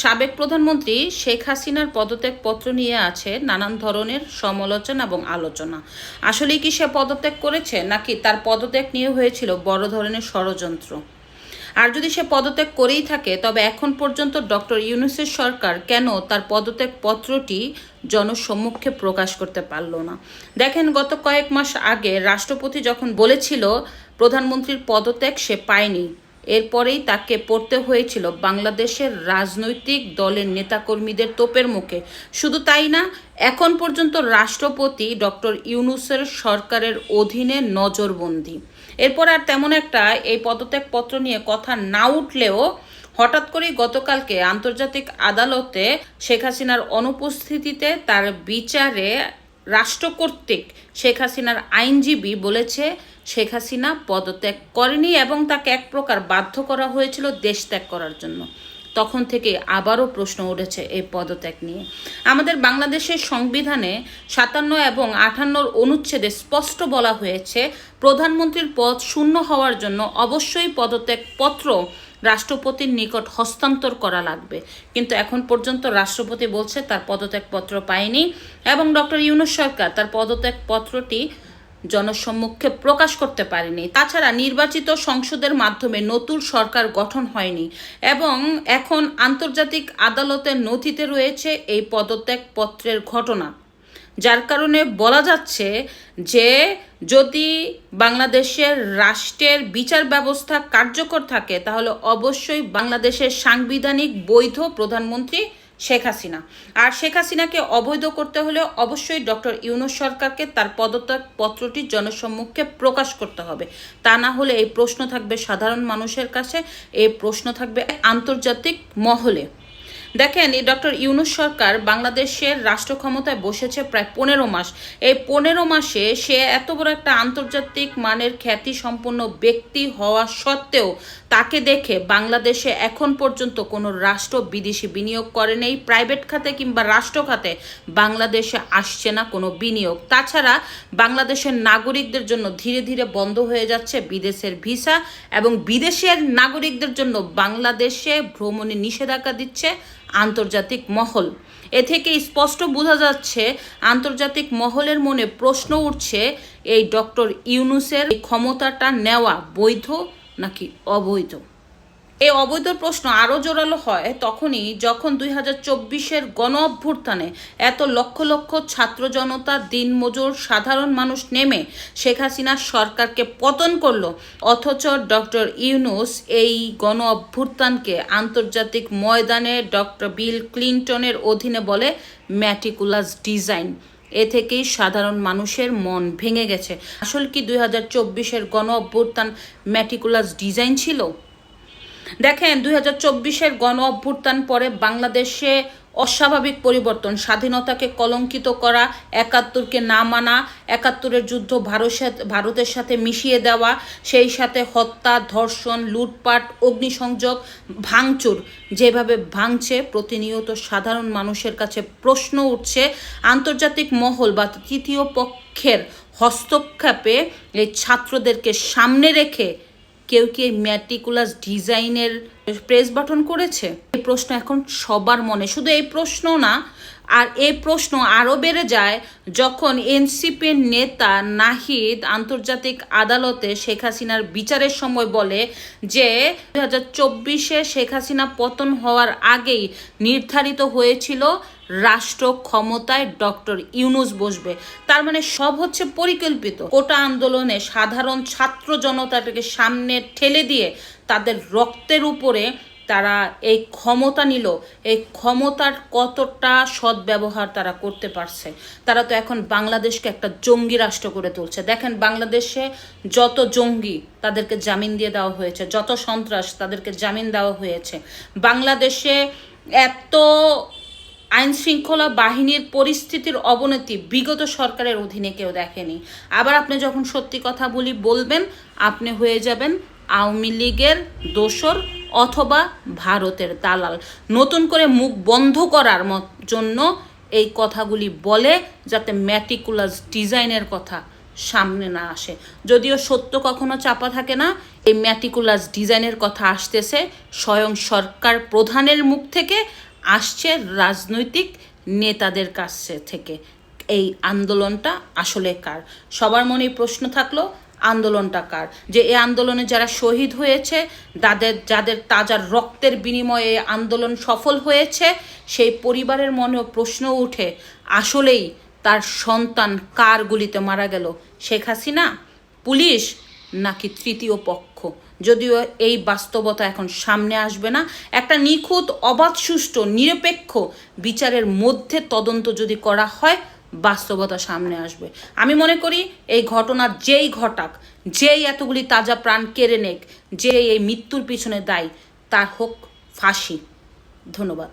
সাবেক প্রধানমন্ত্রী শেখ হাসিনার পদত্যাগ পত্র নিয়ে আছে নানান ধরনের সমালোচনা এবং আলোচনা। আসলেই কি সে পদত্যাগ করেছে, নাকি তার পদত্যাগ নিয়ে হয়েছিল বড় ধরনের ষড়যন্ত্র? আর যদি সে পদত্যাগ করেই থাকে, তবে এখন পর্যন্ত ডক্টর ইউনুসের সরকার কেন তার পদত্যাগ পত্রটি জনসম্মুখে প্রকাশ করতে পারল না? দেখেন, গত কয়েক মাস আগে রাষ্ট্রপতি যখন বলেছিল, প্রধানমন্ত্রীর পদত্যাগ সে পায়নি এরপরেই তাকে পড়তে হয়েছিল বাংলাদেশের রাজনৈতিক দলের নেতাকর্মীদের তোপের মুখে। শুধু তাই না, এখন পর্যন্ত রাষ্ট্রপতি ডক্টর ইউনুসের সরকারের অধীনে নজরবন্দি। এরপর আর তেমন একটা এই পদত্যাগ পত্র নিয়ে কথা না উঠলেও হঠাৎ করেই গতকালকে আন্তর্জাতিক আদালতে শেখ হাসিনার অনুপস্থিতিতে তার বিচারে রাষ্ট্র কর্তৃক শেখ হাসিনার আইনজীবী বলেছে শেখ হাসিনা পদত্যাগ করেনি এবং তাকে এক প্রকার বাধ্য করা হয়েছিল দেশ ত্যাগ করার জন্য। তখন থেকে আবারও প্রশ্ন উঠেছে এই পদত্যাগ নিয়ে। আমাদের বাংলাদেশের সংবিধানে সাতান্ন এবং আটান্নর অনুচ্ছেদে স্পষ্ট বলা হয়েছে, প্রধানমন্ত্রীর পদ শূন্য হওয়ার জন্য অবশ্যই পদত্যাগ পত্র রাষ্ট্রপতির নিকট হস্তান্তর করা লাগবে। কিন্তু এখন পর্যন্ত রাষ্ট্রপতি বলছে তার পদত্যাগ পত্র পায়নি এবং ডক্টর ইউনুস সরকার তার পদত্যাগ পত্রটি জনসম্মুখে প্রকাশ করতে পারেনি। তাছাড়া নির্বাচিত সংসদের মাধ্যমে নতুন সরকার গঠন হয়নি এবং এখন আন্তর্জাতিক আদালতের নথিতে রয়েছে এই পদত্যাগ পত্রের ঘটনা। যার কারণে বলা যাচ্ছে যে, যদি বাংলাদেশের রাষ্ট্রের বিচার ব্যবস্থা কার্যকর থাকে, তাহলে অবশ্যই বাংলাদেশের সাংবিধানিক বৈধ প্রধানমন্ত্রী শেখ হাসিনা। আর শেখ হাসিনাকে অবৈধ করতে হলে অবশ্যই ডক্টর ইউনুস সরকারকে তার পদত্যাগ পত্রটি জনসম্মুখে প্রকাশ করতে হবে। তা না হলে এই প্রশ্ন থাকবে সাধারণ মানুষের কাছে, এই প্রশ্ন থাকবে আন্তর্জাতিক মহলে। দেখেন, এই ডক্টর ইউনুস সরকার বাংলাদেশের রাষ্ট্র ক্ষমতায় বসেছে প্রায় পনেরো মাস। এই পনেরো মাসে সে এত বড় একটা আন্তর্জাতিক মানের খ্যাতি সম্পন্ন ব্যক্তি হওয়া সত্ত্বেও তাকে দেখে বাংলাদেশে এখন পর্যন্ত কোনো রাষ্ট্র বিদেশি বিনিয়োগ করে নেই। প্রাইভেট খাতে কিংবা রাষ্ট্র খাতে বাংলাদেশে আসছে না কোনো বিনিয়োগ। তাছাড়া বাংলাদেশের নাগরিকদের জন্য ধীরে ধীরে বন্ধ হয়ে যাচ্ছে বিদেশের ভিসা এবং বিদেশের নাগরিকদের জন্য বাংলাদেশে ভ্রমণে নিষেধাজ্ঞা দিচ্ছে আন্তর্জাতিক মহল। এ থেকে স্পষ্ট বোঝা যাচ্ছে, আন্তর্জাতিক মহলের মনে প্রশ্ন উঠছে, এই ডক্টর ইউনুসের ক্ষমতাটা নেওয়া বৈধ নাকি অবৈধ? এই অবৈধ প্রশ্ন আরও জোরালো হয় তখনই যখন দুই হাজার চব্বিশের গণ অভ্যুত্থানে এত লক্ষ লক্ষ ছাত্র জনতা দিনমজুর সাধারণ মানুষ নেমে শেখ হাসিনার সরকারকে পতন করল, অথচ ডক্টর ইউনুস এই গণ অভ্যুত্থানকে আন্তর্জাতিক ময়দানে ডক্টর বিল ক্লিন্টনের অধীনে বলে ম্যাটিকুলাস ডিজাইন এ থেকেই সাধারণ মানুষের মন ভেঙে গেছে। আসল কি দুই হাজার চব্বিশের গণ অভ্যুত্থান ম্যাটিকুলাস ডিজাইন ছিল? দেখেন, দুই হাজার চব্বিশের গণ অভ্যুত্থান পরে বাংলাদেশে অস্বাভাবিক পরিবর্তন। স্বাধীনতাকে কলঙ্কিত করা, একাত্তরকে না মানা, একাত্তরের যুদ্ধ ভারত ভারতের সাথে মিশিয়ে দেওয়া, সেই সাথে হত্যা, ধর্ষণ, লুটপাট, অগ্নিসংযোগ, ভাঙচুর যেভাবে ভাঙছে, প্রতিনিয়ত সাধারণ মানুষের কাছে প্রশ্ন উঠছে, আন্তর্জাতিক মহল বা তৃতীয় পক্ষের হস্তক্ষেপে এই ছাত্রদেরকে সামনে রেখে কেউ কি ম্যাটিকুলাস ডিজাইনের প্রেস বাটন করেছে? এই প্রশ্ন এখন সবার মনে। শুধু এই প্রশ্ন না আর এই প্রশ্ন আরও বেড়ে যায়, যখন এনসিপির নেতা নাহিদ আন্তর্জাতিক আদালতে শেখ হাসিনার বিচারের সময় বলে যে দু হাজার চব্বিশে শেখ হাসিনা পতন হওয়ার আগেই নির্ধারিত হয়েছিল রাষ্ট্র ক্ষমতায় ডক্টর ইউনুস বসবে। তার মানে সব হচ্ছে পরিকল্পিত। কোটা আন্দোলনে সাধারণ ছাত্র জনতাটাকে সামনে ঠেলে দিয়ে তাদের রক্তের উপরে তারা এই ক্ষমতা নিল। এই ক্ষমতার কতটা সদ্ব্যবহার তারা করতে পারছে, তারা তো এখন বাংলাদেশকে একটা জঙ্গি রাষ্ট্র করে তুলছে। দেখেন, বাংলাদেশে যত জঙ্গি তাদেরকে জামিন দিয়ে দেওয়া হয়েছে, যত সন্ত্রাস তাদেরকে জামিন দেওয়া হয়েছে, বাংলাদেশে এত আইন শৃঙ্খলা বাহিনীর পরিস্থিতির অবনতি বিগত সরকারের অধীনে কেউ দেখেনি। আবার আপনি যখন সত্যি কথা বলি বলবেন, আপনি হয়ে যাবেন আওয়ামী লীগের দোসর অথবা ভারতের দালাল। নতুন করে মুখ বন্ধ করার জন্য এই কথাগুলি বলে যাতে ম্যাটিকুলাস ডিজাইনের কথা সামনে না আসে। যদিও সত্য কখনো চাপা থাকে না, এই ম্যাটিকুলাস ডিজাইনের কথা আসতেছে স্বয়ং সরকার প্রধানের মুখ থেকে, আসছে রাজনৈতিক নেতাদের কাছে থেকে। এই আন্দোলনটা আসলে কার? সবার মনেই প্রশ্ন থাকল আন্দোলনটা কার? যে এই আন্দোলনে যারা শহীদ হয়েছে, তাদের, যাদের তাজার রক্তের বিনিময়ে আন্দোলন সফল হয়েছে, সেই পরিবারের মনেও প্রশ্ন উঠে, আসলেই তার সন্তান কার গুলিতে মারা গেল? শেখ হাসিনা, পুলিশ, নাকি তৃতীয় পক্ষ? যদিও এই বাস্তবতা এখন সামনে আসবে না। একটা নিখুঁত, অবাধ, সুষ্ঠু, নিরপেক্ষ বিচারের মধ্যে তদন্ত যদি করা হয় বাস্তবতা সামনে আসবে। আমি মনে করি এই ঘটনা যেই ঘটাক, যেই এতগুলি তাজা প্রাণ কেড়ে নেক যে এই মৃত্যুর পিছনে দায়ী, তার হোক ফাঁসি। ধন্যবাদ।